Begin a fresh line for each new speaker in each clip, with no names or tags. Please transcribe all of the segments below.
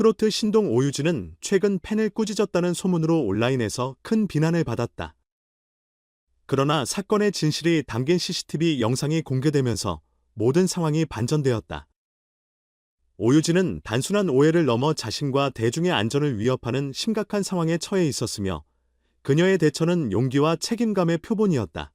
트로트 신동 오유진은 최근 팬을 꾸짖었다는 소문으로 온라인에서 큰 비난을 받았다. 그러나 사건의 진실이 담긴 CCTV 영상이 공개되면서 모든 상황이 반전되었다. 오유진은 단순한 오해를 넘어 자신과 대중의 안전을 위협하는 심각한 상황에 처해 있었으며 그녀의 대처는 용기와 책임감의 표본이었다.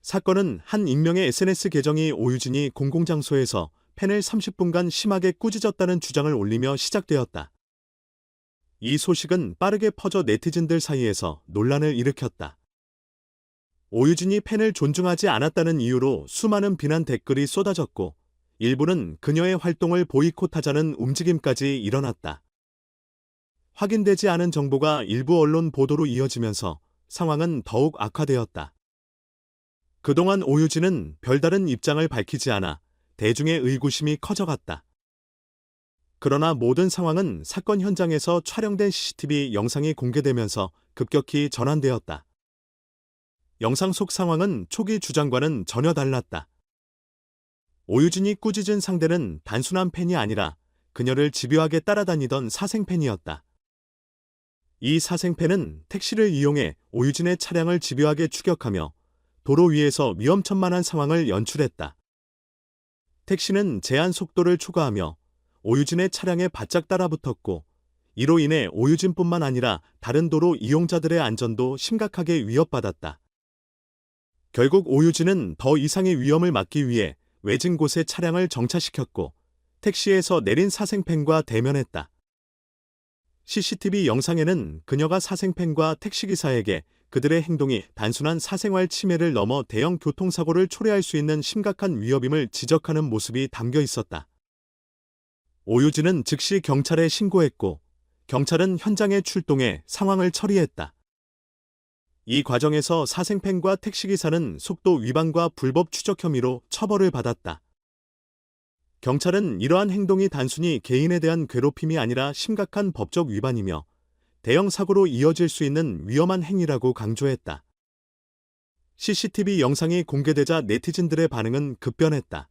사건은 한 익명의 SNS 계정이 오유진이 공공장소에서 팬을 30분간 심하게 꾸짖었다는 주장을 올리며 시작되었다. 이 소식은 빠르게 퍼져 네티즌들 사이에서 논란을 일으켰다. 오유진이 팬을 존중하지 않았다는 이유로 수많은 비난 댓글이 쏟아졌고 일부는 그녀의 활동을 보이콧하자는 움직임까지 일어났다. 확인되지 않은 정보가 일부 언론 보도로 이어지면서 상황은 더욱 악화되었다. 그동안 오유진은 별다른 입장을 밝히지 않아 대중의 의구심이 커져갔다. 그러나 모든 상황은 사건 현장에서 촬영된 CCTV 영상이 공개되면서 급격히 전환되었다. 영상 속 상황은 초기 주장과는 전혀 달랐다. 오유진이 꾸짖은 상대는 단순한 팬이 아니라 그녀를 집요하게 따라다니던 사생팬이었다. 이 사생팬은 택시를 이용해 오유진의 차량을 집요하게 추격하며 도로 위에서 위험천만한 상황을 연출했다. 택시는 제한 속도를 초과하며 오유진의 차량에 바짝 따라붙었고 이로 인해 오유진뿐만 아니라 다른 도로 이용자들의 안전도 심각하게 위협받았다. 결국 오유진은 더 이상의 위험을 막기 위해 외진 곳에 차량을 정차시켰고 택시에서 내린 사생팬과 대면했다. CCTV 영상에는 그녀가 사생팬과 택시기사에게 그들의 행동이 단순한 사생활 침해를 넘어 대형 교통사고를 초래할 수 있는 심각한 위협임을 지적하는 모습이 담겨 있었다. 오유진은 즉시 경찰에 신고했고 경찰은 현장에 출동해 상황을 처리했다. 이 과정에서 사생팬과 택시기사는 속도 위반과 불법 추적 혐의로 처벌을 받았다. 경찰은 이러한 행동이 단순히 개인에 대한 괴롭힘이 아니라 심각한 법적 위반이며 대형 사고로 이어질 수 있는 위험한 행위라고 강조했다. CCTV 영상이 공개되자 네티즌들의 반응은 급변했다.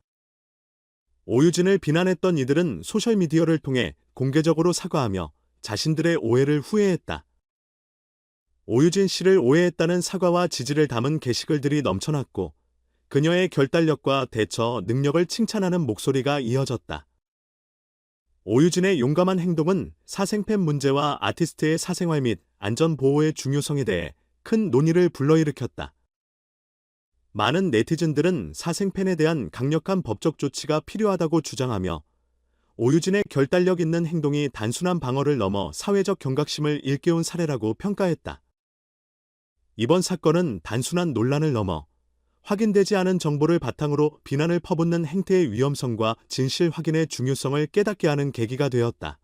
오유진을 비난했던 이들은 소셜미디어를 통해 공개적으로 사과하며 자신들의 오해를 후회했다. 오유진 씨를 오해했다는 사과와 지지를 담은 게시글들이 넘쳐났고 그녀의 결단력과 대처 능력을 칭찬하는 목소리가 이어졌다. 오유진의 용감한 행동은 사생팬 문제와 아티스트의 사생활 및 안전 보호의 중요성에 대해 큰 논의를 불러일으켰다. 많은 네티즌들은 사생팬에 대한 강력한 법적 조치가 필요하다고 주장하며 오유진의 결단력 있는 행동이 단순한 방어를 넘어 사회적 경각심을 일깨운 사례라고 평가했다. 이번 사건은 단순한 논란을 넘어 확인되지 않은 정보를 바탕으로 비난을 퍼붓는 행태의 위험성과 진실 확인의 중요성을 깨닫게 하는 계기가 되었다.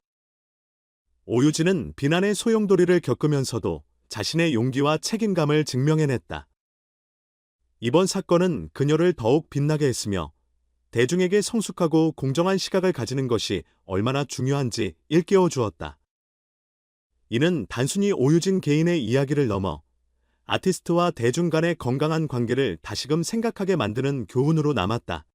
오유진은 비난의 소용돌이를 겪으면서도 자신의 용기와 책임감을 증명해냈다. 이번 사건은 그녀를 더욱 빛나게 했으며 대중에게 성숙하고 공정한 시각을 가지는 것이 얼마나 중요한지 일깨워 주었다. 이는 단순히 오유진 개인의 이야기를 넘어 아티스트와 대중 간의 건강한 관계를 다시금 생각하게 만드는 교훈으로 남았다.